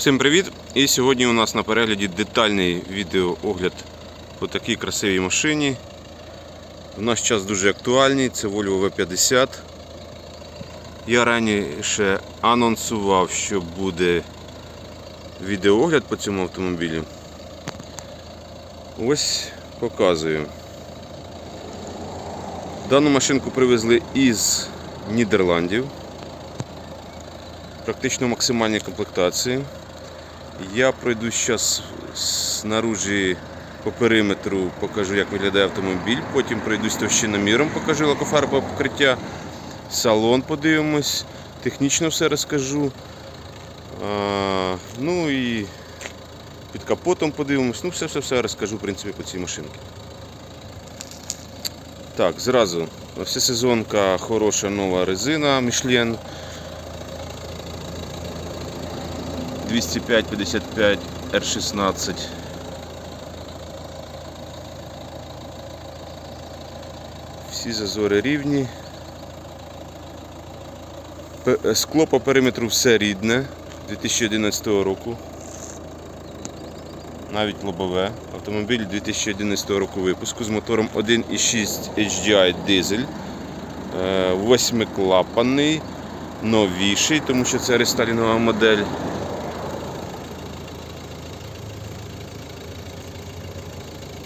Всім привіт! І сьогодні у нас на перегляді детальний відеоогляд по такій красивій машині. В наш час дуже актуальний, це Volvo V50. Я раніше анонсував, що буде відеоогляд по цьому автомобілю. Ось показую. Дану машинку привезли із Нідерландів. Практично максимальній комплектації. Я пройду зараз снаружи по периметру, покажу, як виглядає автомобіль. Потім пройдусь товщиноміром, покажу лакофарбове покриття. Салон подивимось, технічно все розкажу. А, ну і під капотом подивимось. Ну, все-все-все розкажу в принципі, по цій машинці. Так, зразу. Всесезонка хороша нова резина Michelin. 205-55 R16. Всі зазори рівні. Скло по периметру все рідне 2011 року. Навіть лобове. Автомобіль 2011 року випуску з мотором 1,6 HDI дизель. Е, Восьмиклапанний, новіший, тому що це рестайлінгова модель.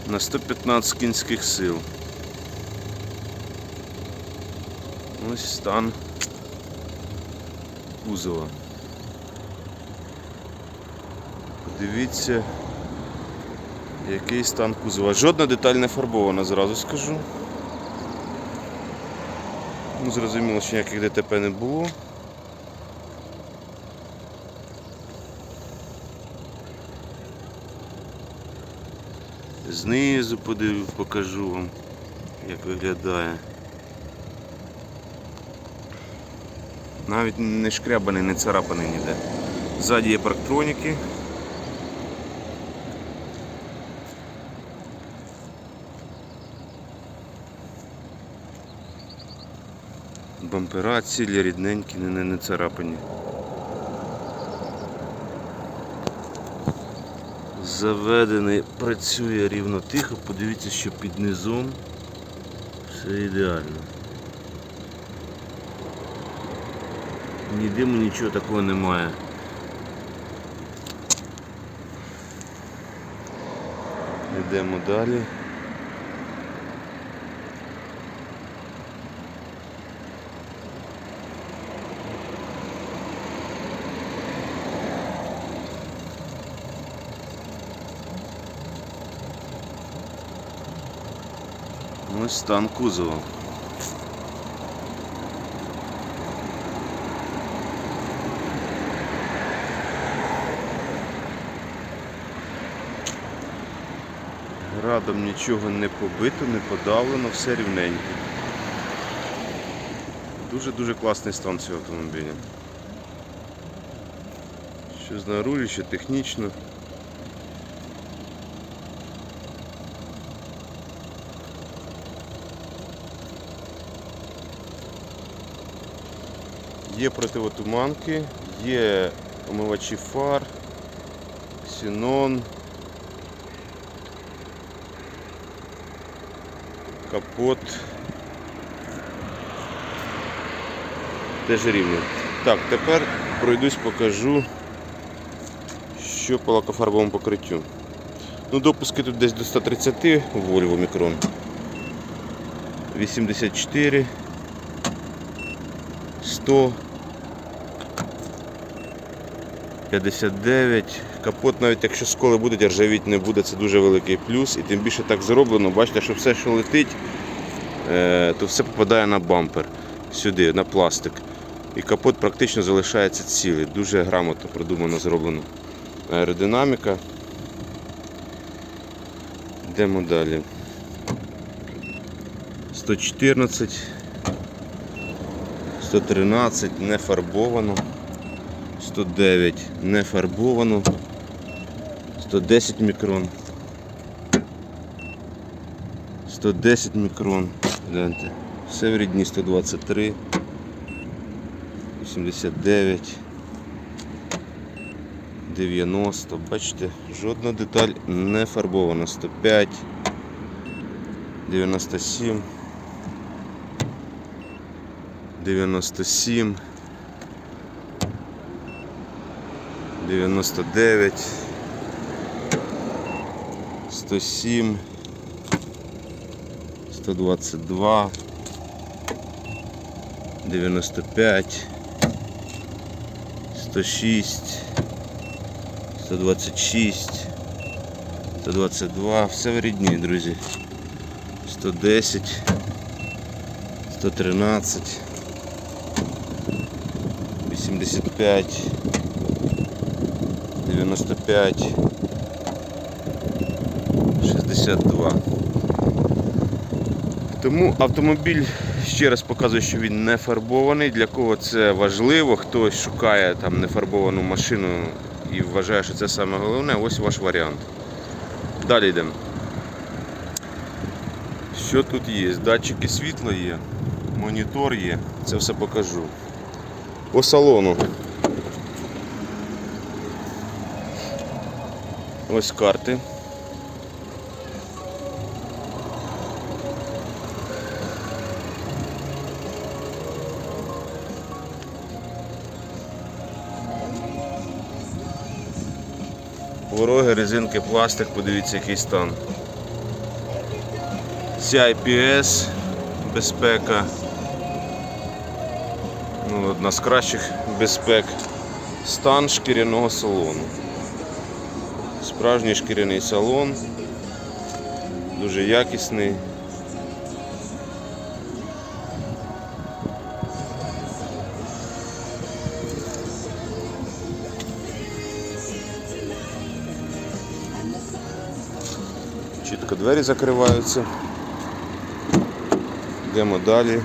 На 115 кінських сил. Ось стан кузова. Подивіться, який стан кузова. Жодна деталь не фарбована, зразу скажу. Ну, зрозуміло, що ніяких ДТП не було. Знизу подив, покажу вам, як виглядає. Навіть не шкрябаний, не царапаний ніде. Ззаді є парктроніки. Бампера цілі, рідненькі, не, не, не царапані. Заведений, працює рівно тихо, подивіться, що під низом все ідеально. Ні диму, нічого такого немає. Йдемо далі. Ось стан кузова. Радом нічого не побито, не подавлено, все рівненько. Дуже-дуже класний стан цього автомобіля. Що знаружі, що технічно. Є противотуманки, є омивачі фар, ксенон, капот. Теж рівно. Так, тепер пройдусь, покажу, що по лакофарбовому покриттю. Ну, допуски тут десь до 130 у Volvo мікрон. 84. 100 59 капот навіть якщо сколи будуть, ржавіть не буде, це дуже великий плюс і тим більше так зроблено, бачите, що все, що летить, е, то все попадає на бампер сюди, на пластик. І капот практично залишається цілий. Дуже грамотно продумано зроблено. Аеродинаміка. Йдемо далі. 114 113 не фарбовано, 109 не фарбовано, 110 мікрон, 110 мікрон, гляньте, все в рідні 123, 89, 90, бачите, жодна деталь не фарбована. 105, 97, 97, 99, 107, 122, 95, 106, 126, 122, все в рідні, друзі. 110, 113, 85, 95, 62. Тому автомобіль ще раз показує, що він не фарбований. Для кого це важливо, хтось шукає там нефарбовану машину і вважає, що це саме головне, ось ваш варіант. Далі йдемо. Що тут є? Датчики світла є, монітор є, це все покажу. По салону. Ось карти. Вороги, резинки, пластик, подивіться, який стан. CIPS, безпека. Ну, одна з кращих безпек. Стан шкіряного салону. Справжній шкіряний салон. Дуже якісний. Чітко двері закриваються. Йдемо далі.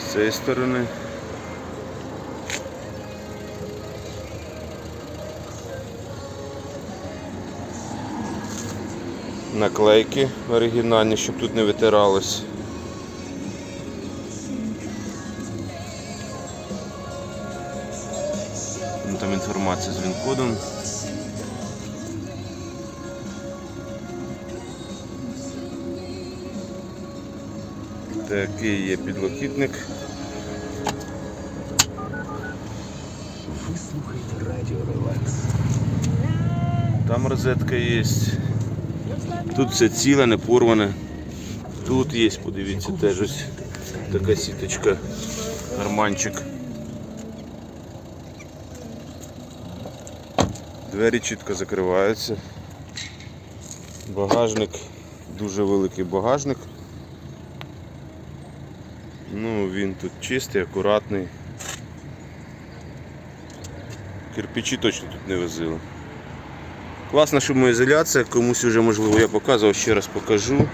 З цієї сторони. Наклейки оригінальні, щоб тут не витиралось. Ну, Там інформація з він-кодом. Такий є підлокітник. Ви слухаєте Радіо Релакс. Там розетка є. Тут все ціле, не порване. Тут є, подивіться, теж ось така сіточка, карманчик. Двері чітко закриваються. Багажник, дуже великий багажник. Ну, він тут чистий, акуратний. Кирпичі точно тут не возили. Класна шумоізоляція, комусь вже можливо я показував, ще раз покажу.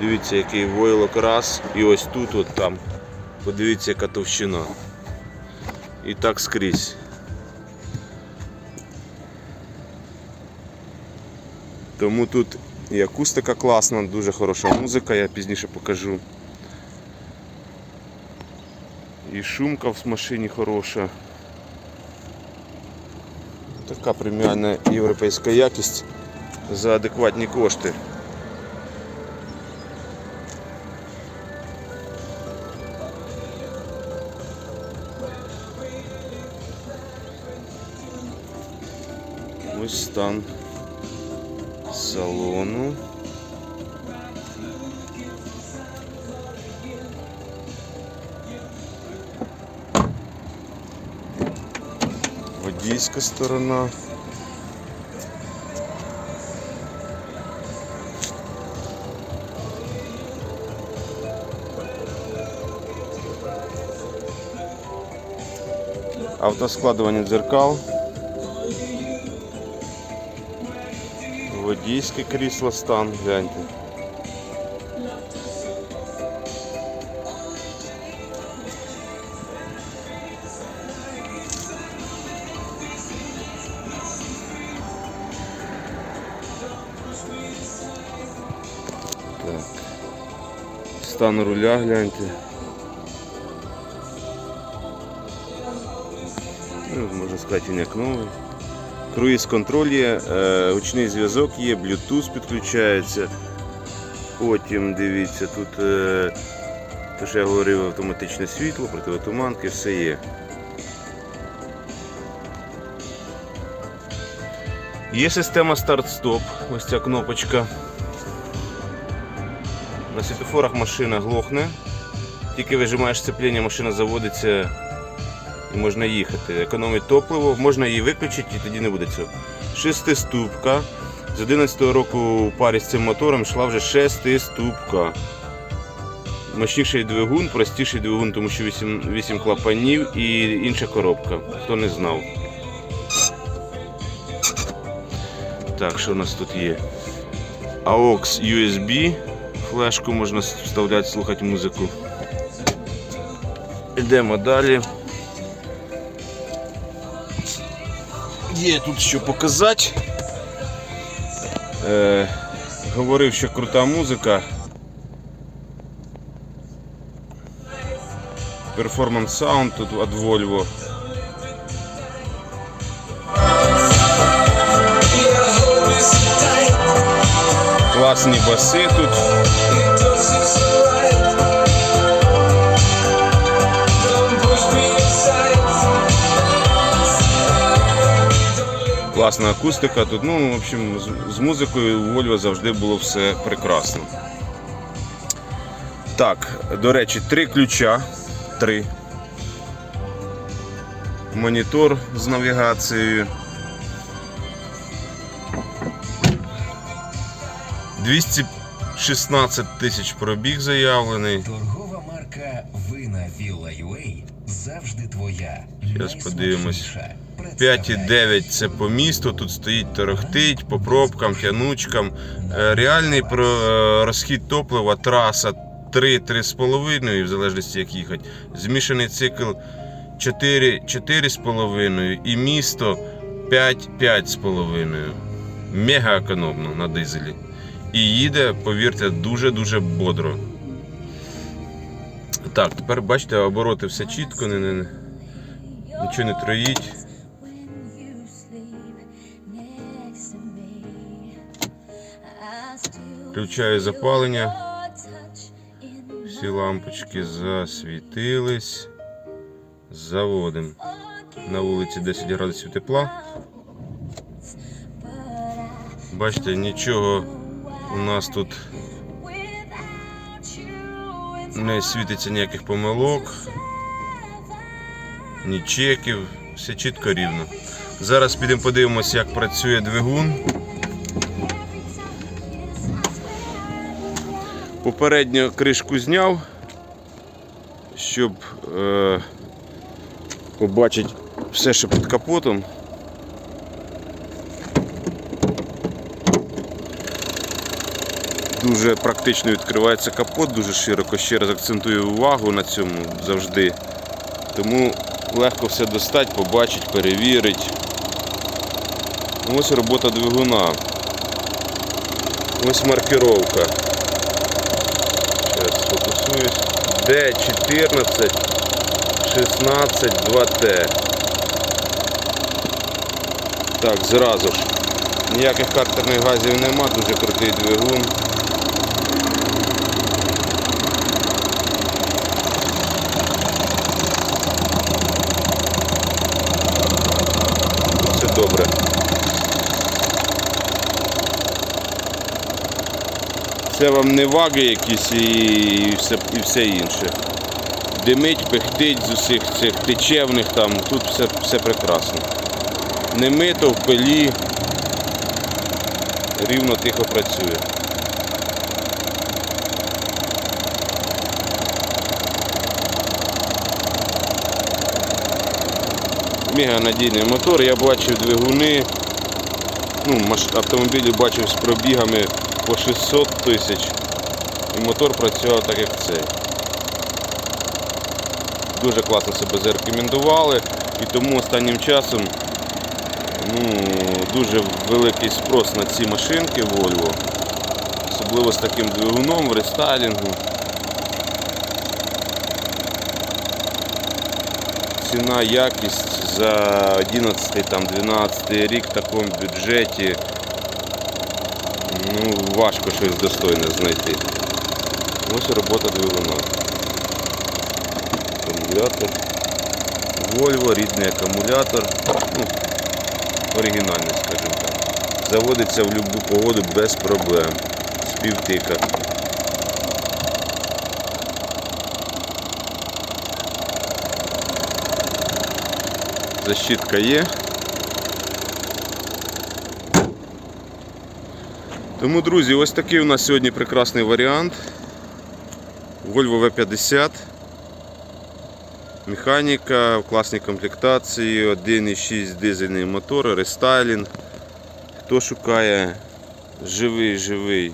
Дивіться, який войлок раз. І ось тут, от там. Подивіться, яка товщина. І так скрізь. Тому тут і акустика класна, дуже хороша музика, я пізніше покажу. І шумка в машині хороша. Така преміальна європейська якість за адекватні кошти. Ось стан Водійська сторона. Автоскладування дзеркал. Водійське крісло стан, гляньте. Стан руля гляньте. Ну, можна сказати, він як новий. круїз контроль є, е, гучний зв'язок є, Bluetooth підключається. Потім дивіться, тут е, те, що я говорив, автоматичне світло, противотуманки, все є. Є система старт-стоп, ось ця кнопочка. На світофорах машина глохне. Тільки вижимаєш сцепління, машина заводиться і можна їхати. Економить топливо, можна її виключити і тоді не буде цього. Шестиступка. З 11-го року у парі з цим мотором йшла вже шестиступка. Мощніший двигун, простіший двигун, тому що 8, 8 клапанів і інша коробка. Хто не знав. Так, що у нас тут є? AUX USB. Флешку можна вставляти, слухати музику. Йдемо далі. Є тут що показати. Е, говорив, що крута музика. Performance Sound тут від Volvo. Класні баси тут. Класна акустика тут. Ну, в общем, з, музикою у Volvo завжди було все прекрасно. Так, до речі, три ключа. Три. Монітор з навігацією. 216 тисяч пробіг заявлений. Торгова марка Вина Вілла UA завжди твоя. Щас подивимось. Найсмачніша. 5,9 це по місту, тут стоїть торохтить, по пробкам, тянучкам. Е, Реальний про- е, розхід топлива, траса 3-3,5, в залежності як їхати. Змішаний цикл 4, 4,5 і місто 5-5,5. Мега економно на дизелі. І їде, повірте, дуже-дуже бодро. Так, тепер бачите, обороти все чітко, не, не, нічого не троїть. Включаю запалення. Всі лампочки засвітились. Заводимо. На вулиці 10 градусів тепла. Бачите, нічого у нас тут не світиться ніяких помилок, ні чеків, все чітко рівно. Зараз підемо подивимося, як працює двигун. Попередньо кришку зняв, щоб е, побачити все, що під капотом. Дуже практично відкривається капот, дуже широко. Ще раз акцентую увагу на цьому завжди. Тому легко все достати, побачити, перевірити. Ось робота двигуна. Ось маркировка. Зараз сфокусуюсь. Д14 16 2Т. Так, зразу ж. Ніяких картерних газів нема, дуже крутий двигун. Все добре. Це вам не ваги якісь і все, і все інше. Димить, пихтить з усіх цих течевних там, тут все, все прекрасно. Не мито в пилі, рівно тихо працює. Мега надійний мотор, я бачив двигуни, ну, автомобілі бачив з пробігами по 600 тисяч. І мотор працював так, як цей. Дуже класно себе зарекомендували і тому останнім часом ну, дуже великий спрос на ці машинки Volvo. Особливо з таким двигуном в рестайлінгу. Ціна, якість за 11-12 рік в такому бюджеті ну, важко щось достойне знайти. Ось робота двигуна. Акумулятор. Volvo, рідний акумулятор. Ну, оригінальний, скажімо так. Заводиться в будь-яку погоду без проблем. З півтика. Защитка є. Тому, друзі, ось такий у нас сьогодні прекрасний варіант. Volvo V50. Механіка в класній комплектації, 1,6 дизельний мотор, рестайлінг. Хто шукає живий живий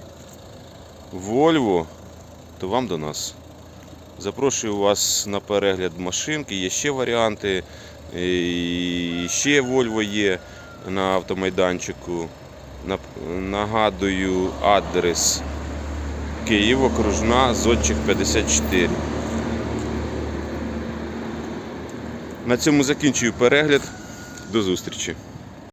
Volvo, то вам до нас. Запрошую вас на перегляд машинки, є ще варіанти. І ще Volvo є на автомайданчику. Нагадую адрес Київ, окружна, Зодчик 54. На цьому закінчую перегляд. До зустрічі.